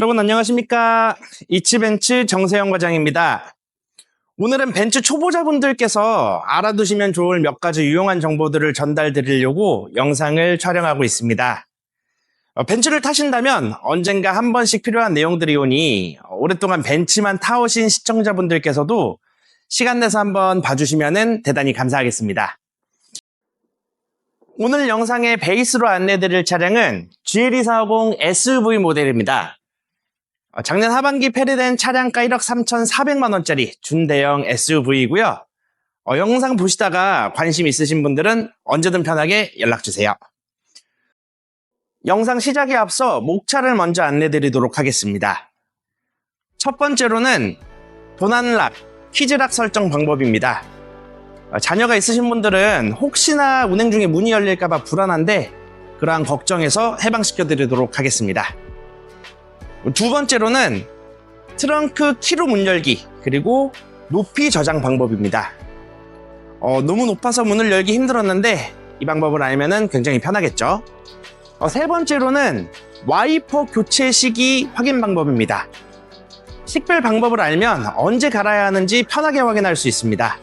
여러분 안녕하십니까? 이치벤츠 정세영 과장입니다. 오늘은 벤츠 초보자분들께서 알아두시면 좋을 몇 가지 유용한 정보들을 전달 드리려고 영상을 촬영하고 있습니다. 어, 벤츠를 타신다면 언젠가 한 번씩 필요한 내용들이 오니 오랫동안 벤츠만 타오신 시청자분들께서도 시간 내서 한번 봐주시면 대단히 감사하겠습니다. 오늘 영상의 베이스로 안내드릴 차량은 GL240 SUV 모델입니다. 어, 작년 하반기 폐리된 차량가 1억 3,400만 원짜리 준대형 SUV이고요. 어, 영상 보시다가 관심 있으신 분들은 언제든 편하게 연락 주세요. 영상 시작에 앞서 목차를 먼저 안내드리도록 하겠습니다. 첫 번째로는 도난락, 키즈락 설정 방법입니다. 어, 자녀가 있으신 분들은 혹시나 운행 중에 문이 열릴까봐 불안한데 그러한 걱정에서 해방시켜 드리도록 하겠습니다. 두 번째로는 트렁크 키로 문 열기 그리고 높이 저장 방법입니다. 어, 너무 높아서 문을 열기 힘들었는데 이 방법을 알면 굉장히 편하겠죠. 어, 세 번째로는 와이퍼 교체 시기 확인 방법입니다. 식별 방법을 알면 언제 갈아야 하는지 편하게 확인할 수 있습니다.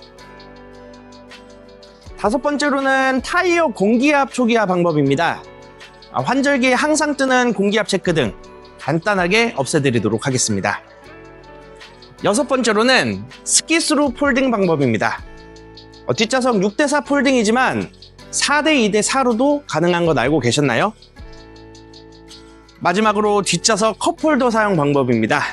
다섯 번째로는 타이어 공기압 초기화 방법입니다. 아, 환절기에 항상 뜨는 공기압 체크 등 간단하게 없애드리도록 하겠습니다. 여섯 번째로는 스키스루 폴딩 방법입니다. 어, 뒷좌석 6대4 폴딩이지만 4대2대 4로도 가능한 건 알고 계셨나요? 마지막으로 뒷좌석 컵홀더 사용 방법입니다.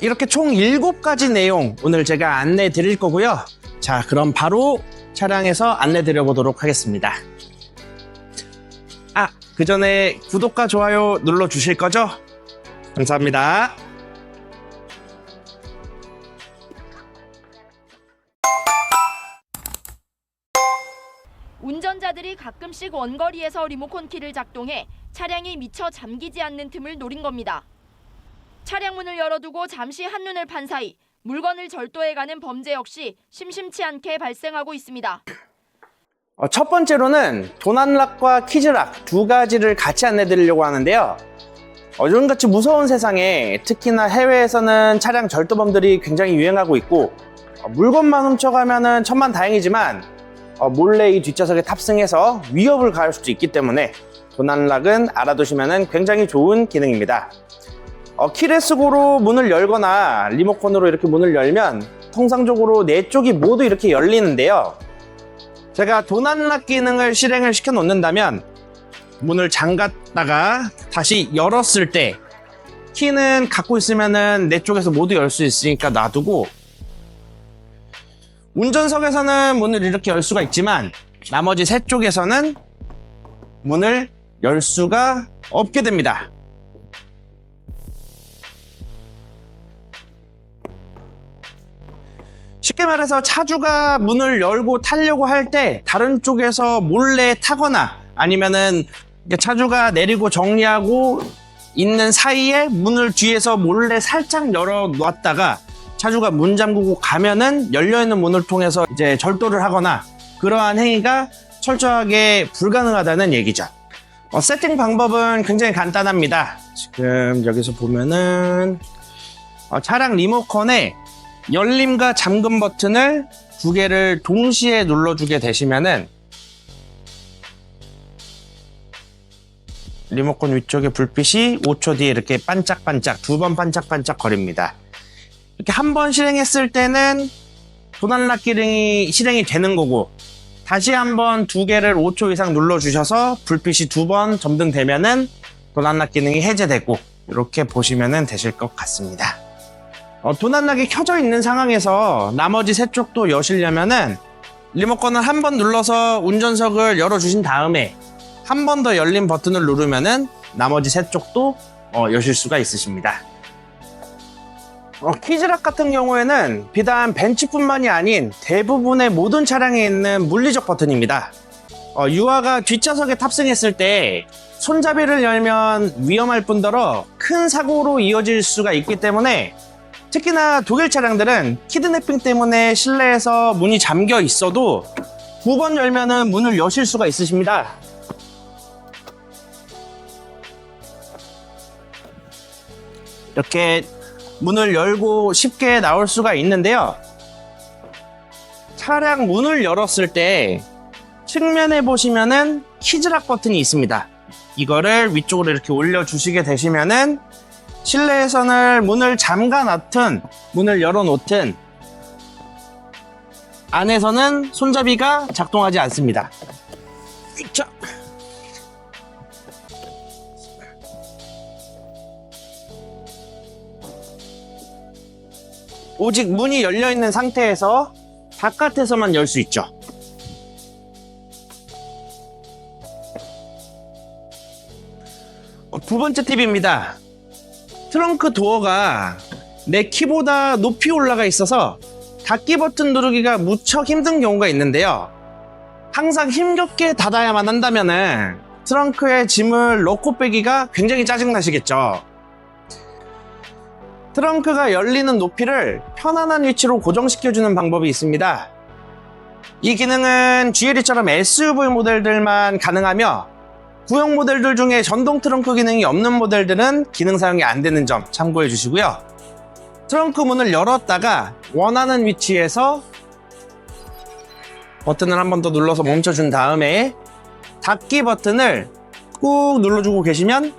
이렇게 총 7가지 내용 오늘 제가 안내 드릴 거고요. 자, 그럼 바로 차량에서 안내 드려 보도록 하겠습니다. 아, 그 전에 구독과 좋아요 눌러 주실 거죠? 감사합니다. 운전자들이 가끔씩 원거리에서 리모컨 키를 작동해 차량이 미처 잠기지 않는 틈을 노린 겁니다. 차량 문을 열어두고 잠시 한눈을 판 사이 물건을 절도해가는 범죄 역시 심심치 않게 발생하고 있습니다. 어, 첫 번째로는 도난락과 키즈락 두 가지를 같이 안내 드리려고 하는데요. 어, 요즘같이 무서운 세상에 특히나 해외에서는 차량 절도범들이 굉장히 유행하고 있고 어, 물건만 훔쳐가면 천만 다행이지만 어, 몰래 이 뒷좌석에 탑승해서 위협을 가할 수도 있기 때문에 도난락은 알아두시면 굉장히 좋은 기능입니다. 어, 키레스고로 문을 열거나 리모컨으로 이렇게 문을 열면 통상적으로 네 쪽이 모두 이렇게 열리는데요. 제가 도난락 기능을 실행을 시켜 놓는다면 문을 잠갔다가 다시 열었을 때 키는 갖고 있으면은 내 쪽에서 모두 열 수 있으니까 놔두고 운전석에서는 문을 이렇게 열 수가 있지만 나머지 세 쪽에서는 문을 열 수가 없게 됩니다. 쉽게 말해서 차주가 문을 열고 타려고 할 때 다른 쪽에서 몰래 타거나 아니면은 차주가 내리고 정리하고 있는 사이에 문을 뒤에서 몰래 살짝 열어 놨다가 차주가 문 잠그고 가면은 열려 있는 문을 통해서 이제 절도를 하거나 그러한 행위가 철저하게 불가능하다는 얘기죠. 어, 세팅 방법은 굉장히 간단합니다. 지금 여기서 보면은 어, 차량 리모컨에 열림과 잠금 버튼을 두 개를 동시에 눌러주게 되시면은 리모컨 위쪽에 불빛이 5초 뒤에 이렇게 반짝반짝 두 번 반짝반짝 거립니다. 이렇게 한 번 실행했을 때는 도난락 기능이 실행이 되는 거고 다시 한 번 두 개를 5초 이상 눌러주셔서 불빛이 두 번 점등되면은 도난락 기능이 해제되고 이렇게 보시면 되실 것 같습니다. 어, 도난락이 켜져 있는 상황에서 나머지 세 쪽도 여시려면은 리모컨을 한 번 눌러서 운전석을 열어주신 다음에 한 번 더 열린 버튼을 누르면은 나머지 세 쪽도 어, 여실 수가 있으십니다. 어, 키즈락 같은 경우에는 비단 벤츠뿐만이 아닌 대부분의 모든 차량에 있는 물리적 버튼입니다. 어, 유아가 뒷좌석에 탑승했을 때 손잡이를 열면 위험할 뿐더러 큰 사고로 이어질 수가 있기 때문에 특히나 독일 차량들은 키드내핑 때문에 실내에서 문이 잠겨 있어도 두번 열면은 문을 여실 수가 있으십니다. 이렇게 문을 열고 쉽게 나올 수가 있는데요. 차량 문을 열었을 때 측면에 보시면은 키즈락 버튼이 있습니다. 이거를 위쪽으로 이렇게 올려주시게 되시면은 실내에서는 문을 잠가 놨든 문을 열어 놓든 안에서는 손잡이가 작동하지 않습니다. 자. 오직 문이 열려 있는 상태에서 바깥에서만 열 수 있죠. 어, 두 번째 팁입니다. 트렁크 도어가 내 키보다 높이 올라가 있어서 닫기 버튼 누르기가 무척 힘든 경우가 있는데요. 항상 힘겹게 닫아야만 한다면은 트렁크에 짐을 넣고 빼기가 굉장히 짜증나시겠죠. 트렁크가 열리는 높이를 편안한 위치로 고정시켜주는 방법이 있습니다. 이 기능은 GLE처럼 SUV 모델들만 가능하며 구형 모델들 중에 전동 트렁크 기능이 없는 모델들은 기능 사용이 안 되는 점 참고해 주시고요. 트렁크 문을 열었다가 원하는 위치에서 버튼을 한 번 더 눌러서 멈춰준 다음에 닫기 버튼을 꾹 눌러주고 계시면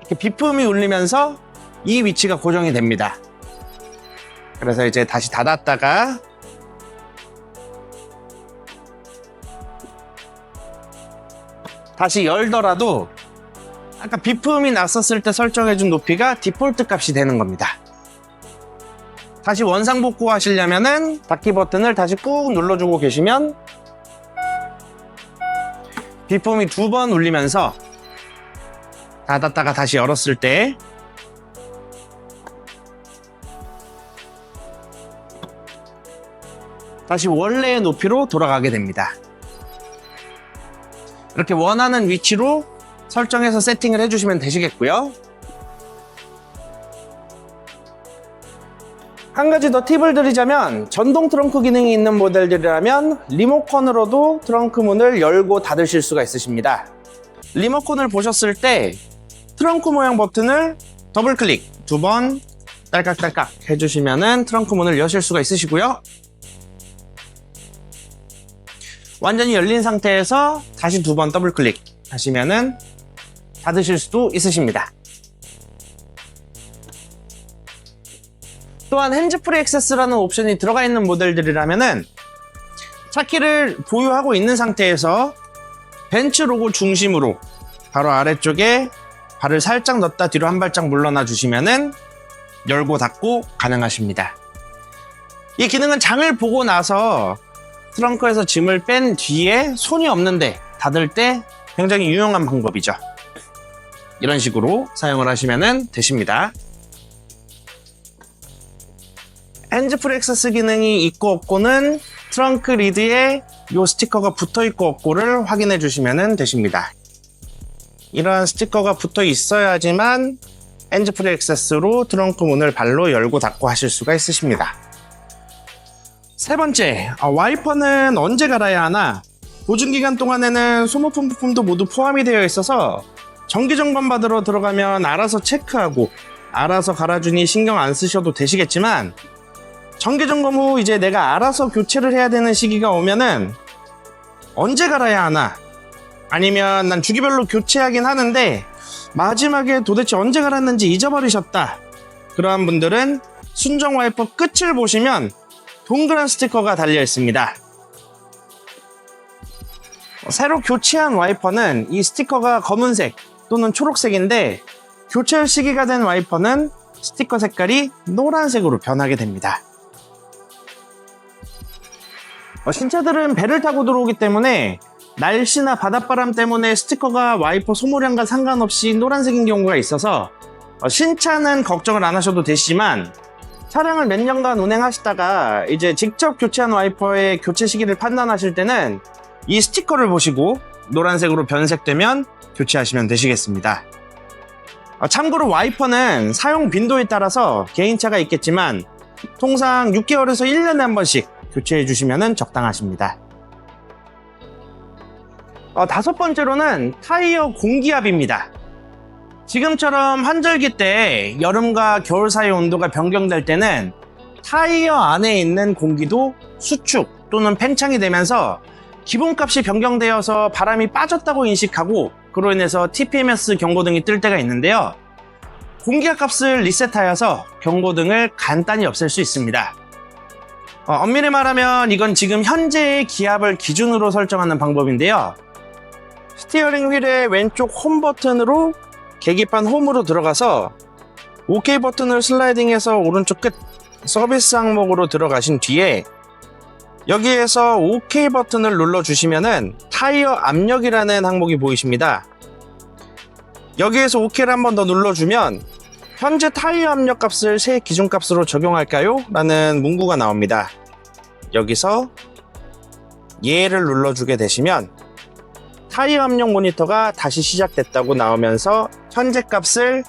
이렇게 비품이 울리면서 이 위치가 고정이 됩니다. 그래서 이제 다시 닫았다가 다시 열더라도 아까 비품이 났었을 때 설정해준 높이가 디폴트 값이 되는 겁니다. 다시 원상 복구 하시려면은 닫기 버튼을 다시 꾹 눌러주고 계시면 비품이 두 번 울리면서 닫았다가 다시 열었을 때 다시 원래의 높이로 돌아가게 됩니다. 이렇게 원하는 위치로 설정해서 세팅을 해주시면 되시겠고요. 한 가지 더 팁을 드리자면 전동 트렁크 기능이 있는 모델들이라면 리모컨으로도 트렁크 문을 열고 닫으실 수가 있으십니다. 리모컨을 보셨을 때 트렁크 모양 버튼을 더블 클릭 두 번 딸깍딸깍 해주시면은 트렁크 문을 여실 수가 있으시고요. 완전히 열린 상태에서 다시 두 번 더블 클릭 하시면은 닫으실 수도 있으십니다. 또한 핸즈프리 액세스라는 옵션이 들어가 있는 모델들이라면은 차키를 보유하고 있는 상태에서 벤츠 로고 중심으로 바로 아래쪽에 발을 살짝 넣었다 뒤로 한 발짝 물러나 주시면은 열고 닫고 가능하십니다. 이 기능은 장을 보고 나서 트렁크에서 짐을 뺀 뒤에 손이 없는데 닫을 때 굉장히 유용한 방법이죠. 이런 식으로 사용을 하시면 되십니다. 핸즈프리 액세스 기능이 있고 없고는 트렁크 리드에 이 스티커가 붙어 있고 없고를 확인해 주시면 되십니다. 이러한 스티커가 붙어 있어야지만 핸즈프리 액세스로 트렁크 문을 발로 열고 닫고 하실 수가 있으십니다. 세 번째, 아, 와이퍼는 언제 갈아야 하나? 보증 기간 동안에는 소모품 부품도 모두 포함이 되어 있어서 정기 점검 받으러 들어가면 알아서 체크하고 알아서 갈아주니 신경 안 쓰셔도 되시겠지만 정기 점검 후 이제 내가 알아서 교체를 해야 되는 시기가 오면은 언제 갈아야 하나? 아니면 난 주기별로 교체하긴 하는데 마지막에 도대체 언제 갈았는지 잊어버리셨다. 그러한 분들은 순정 와이퍼 끝을 보시면 동그란 스티커가 달려 있습니다. 새로 교체한 와이퍼는 이 스티커가 검은색 또는 초록색인데 교체 시기가 된 와이퍼는 스티커 색깔이 노란색으로 변하게 됩니다. 어, 신차들은 배를 타고 들어오기 때문에 날씨나 바닷바람 때문에 스티커가 와이퍼 소모량과 상관없이 노란색인 경우가 있어서 어, 신차는 걱정을 안 하셔도 되지만 차량을 몇 년간 운행하시다가 이제 직접 교체한 와이퍼의 교체 시기를 판단하실 때는 이 스티커를 보시고 노란색으로 변색되면 교체하시면 되시겠습니다. 어, 참고로 와이퍼는 사용 빈도에 따라서 개인차가 있겠지만 통상 6개월에서 1년에 한 번씩 교체해 주시면 적당하십니다. 어, 다섯 번째로는 타이어 공기압입니다. 지금처럼 환절기 때 여름과 겨울 사이 온도가 변경될 때는 타이어 안에 있는 공기도 수축 또는 팽창이 되면서 기본값이 변경되어서 바람이 빠졌다고 인식하고 그로 인해서 TPMS 경고등이 뜰 때가 있는데요. 공기압 값을 리셋하여서 경고등을 간단히 없앨 수 있습니다. 어, 엄밀히 말하면 이건 지금 현재의 기압을 기준으로 설정하는 방법인데요. 스티어링 휠의 왼쪽 홈 버튼으로 계기판 홈으로 들어가서 OK 버튼을 슬라이딩해서 오른쪽 끝 서비스 항목으로 들어가신 뒤에 여기에서 OK 버튼을 눌러주시면은 타이어 압력이라는 항목이 보이십니다. 여기에서 OK를 한 번 더 눌러주면 현재 타이어 압력 값을 새 기준값으로 적용할까요? 라는 문구가 나옵니다. 여기서 예를 눌러주게 되시면 타이어 압력 모니터가 다시 시작됐다고 나오면서 현재 값을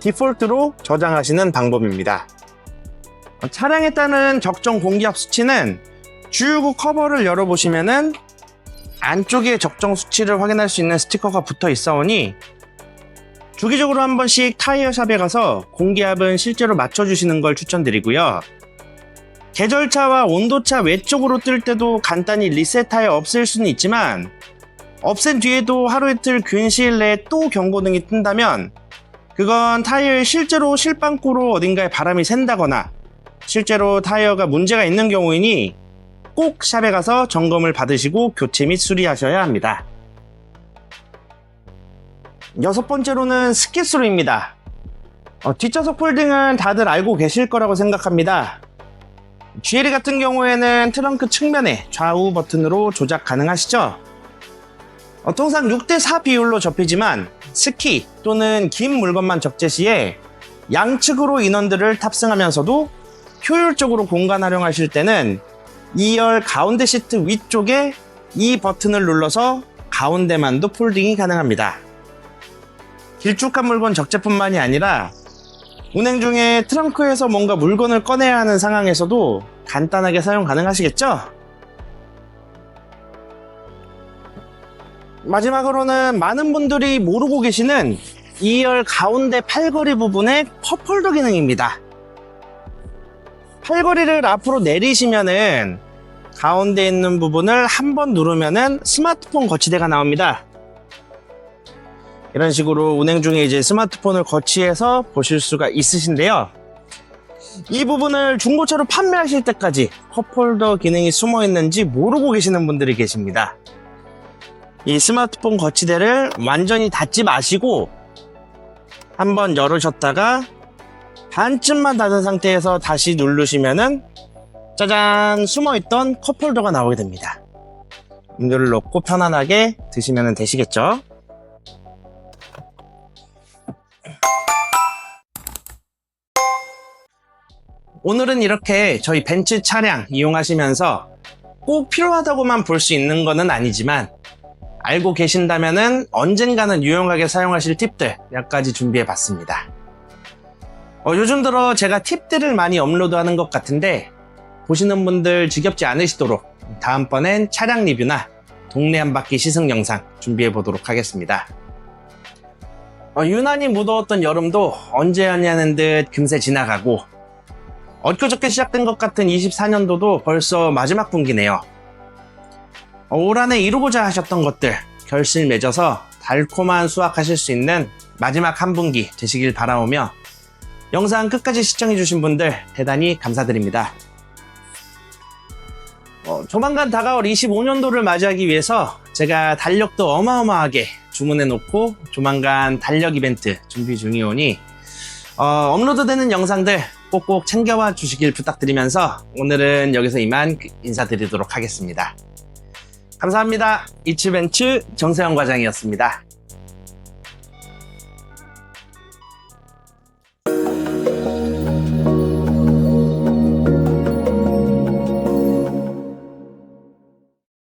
디폴트로 저장하시는 방법입니다. 차량에 따른 적정 공기압 수치는 주유구 커버를 열어보시면은 안쪽에 적정 수치를 확인할 수 있는 스티커가 붙어 있어 오니 주기적으로 한 번씩 타이어 샵에 가서 공기압은 실제로 맞춰주시는 걸 추천드리고요. 계절차와 온도차 외쪽으로 뜰 때도 간단히 리셋하여 없앨 수는 있지만 없앤 뒤에도 하루 이틀 긴 시일 내에 또 경고등이 뜬다면 그건 타이어에 실제로 실방구로 어딘가에 바람이 샌다거나 실제로 타이어가 문제가 있는 경우이니 꼭 샵에 가서 점검을 받으시고 교체 및 수리하셔야 합니다. 여섯 번째로는 스키스로입니다. 어, 뒷좌석 폴딩은 다들 알고 계실 거라고 생각합니다. GLE 같은 경우에는 트렁크 측면에 좌우 버튼으로 조작 가능하시죠? 어, 통상 6대4 비율로 접히지만 스키 또는 긴 물건만 적재 시에 양측으로 인원들을 탑승하면서도 효율적으로 공간 활용하실 때는 2열 가운데 시트 위쪽에 이 버튼을 눌러서 가운데만도 폴딩이 가능합니다. 길쭉한 물건 적재뿐만이 아니라 운행 중에 트렁크에서 뭔가 물건을 꺼내야 하는 상황에서도 간단하게 사용 가능하시겠죠? 마지막으로는 많은 분들이 모르고 계시는 2열 가운데 팔걸이 부분의 컵홀더 기능입니다. 팔걸이를 앞으로 내리시면은 가운데 있는 부분을 한 번 누르면은 스마트폰 거치대가 나옵니다. 이런 식으로 운행 중에 이제 스마트폰을 거치해서 보실 수가 있으신데요. 이 부분을 중고차로 판매하실 때까지 컵홀더 기능이 숨어 있는지 모르고 계시는 분들이 계십니다. 이 스마트폰 거치대를 완전히 닫지 마시고 한번 열으셨다가 반쯤만 닫은 상태에서 다시 누르시면은 짜잔 숨어있던 컵홀더가 나오게 됩니다. 음료를 넣고 편안하게 드시면 되시겠죠? 오늘은 이렇게 저희 벤츠 차량 이용하시면서 꼭 필요하다고만 볼 수 있는 것은 아니지만 알고 계신다면은 언젠가는 유용하게 사용하실 팁들 몇 가지 준비해 봤습니다. 어, 요즘 들어 제가 팁들을 많이 업로드하는 것 같은데 보시는 분들 지겹지 않으시도록 다음번엔 차량 리뷰나 동네 한 바퀴 시승 영상 준비해 보도록 하겠습니다. 어, 유난히 무더웠던 여름도 언제였냐는 듯 금세 지나가고 엊그저께 시작된 것 같은 24년도도 벌써 마지막 분기네요. 어, 올 한해 이루고자 하셨던 것들 결실 맺어서 달콤한 수확하실 수 있는 마지막 한 분기 되시길 바라오며 영상 끝까지 시청해주신 분들 대단히 감사드립니다. 어, 조만간 다가올 25년도를 맞이하기 위해서 제가 달력도 어마어마하게 주문해 놓고 조만간 달력 이벤트 준비 중이오니 어, 업로드되는 영상들 꼭꼭 챙겨와 주시길 부탁드리면서 오늘은 여기서 이만 인사드리도록 하겠습니다. 감사합니다. 이츠벤츠 정세영 과장이었습니다.